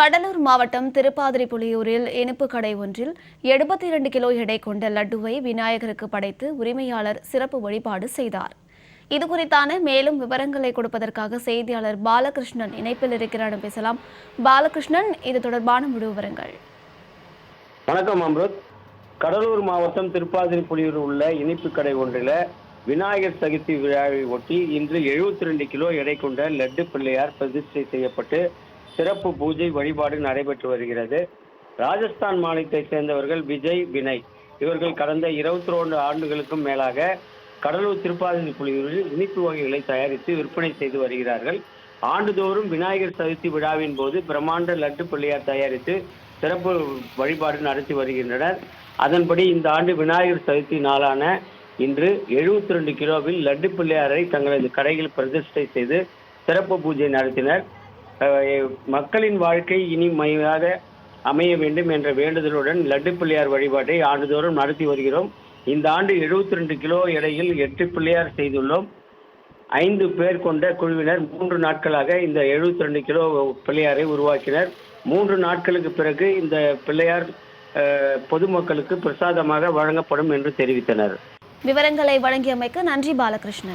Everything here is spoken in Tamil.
கடலூர் மாவட்டம் திருப்பாதிரிப்புலியூரில் இனிப்பு கடை ஒன்றில் எழுபத்தி இரண்டு கிலோ எடை கொண்ட லட்டுவை விநாயகருக்கு படைத்து உரிமையாளர் சிறப்பு வழிபாடு செய்தார். இது குறித்தான மேலும் விவரங்களை கொடுப்பதற்காக செய்தியாளர் பாலகிருஷ்ணன் இணைப்பில் இருக்கிறார். பேசலாம். பாலகிருஷ்ணன் இது தொடர்பான முழு விவரங்கள். வணக்கம் அம்ருத். கடலூர் மாவட்டம் திருப்பாதிரிப்புலியூர் உள்ள இனிப்பு கடை ஒன்றில் விநாயகர் சதுர்த்தி விழாவை ஒட்டி இன்று 72 ரெண்டு கிலோ எடை கொண்ட லட்டு பிள்ளையார் பிரதிஷ்டை செய்யப்பட்டு சிறப்பு பூஜை வழிபாடு நடைபெற்று வருகிறது. ராஜஸ்தான் மாநிலத்தை சேர்ந்தவர்கள் விஜய் வினய். இவர்கள் கடந்த 22 ஆண்டுகளுக்கும் மேலாக கடலூர் திருப்பாதிரிப்புலியூரில் இனிப்பு வகைகளை தயாரித்து விற்பனை செய்து வருகிறார்கள். ஆண்டுதோறும் விநாயகர் சதுர்த்தி விழாவின் போது பிரம்மாண்ட லட்டு பிள்ளையார் தயாரித்து சிறப்பு வழிபாடு நடத்தி வருகின்றனர். அதன்படி இந்த ஆண்டு விநாயகர் சதுர்த்தி நாளான இன்று 72 ரெண்டு கிலோவில் லட்டு பிள்ளையாரை தங்களது கடையில் பிரதிஷ்டை செய்து சிறப்பு பூஜை நடத்தினர். மக்களின் வாழ்க்கை இனிமையாக அமைய வேண்டும் என்ற வேண்டுதலுடன் லட்டு பிள்ளையார் வழிபாட்டை ஆண்டுதோறும் நடத்தி வருகிறோம். இந்த ஆண்டு 72 ரெண்டு கிலோ எடையில் எட்டு பிள்ளையார் செய்துள்ளோம். ஐந்து பேர் கொண்ட குழுவினர் மூன்று நாட்களாக இந்த 72 ரெண்டு கிலோ பிள்ளையாரை உருவாக்கினர். மூன்று நாட்களுக்கு பிறகு இந்த பிள்ளையார் பொதுமக்களுக்கு பிரசாதமாக வழங்கப்படும் என்று தெரிவித்தனர். விவரங்களை வழங்கியமைக்கு நன்றி பாலகிருஷ்ணன்.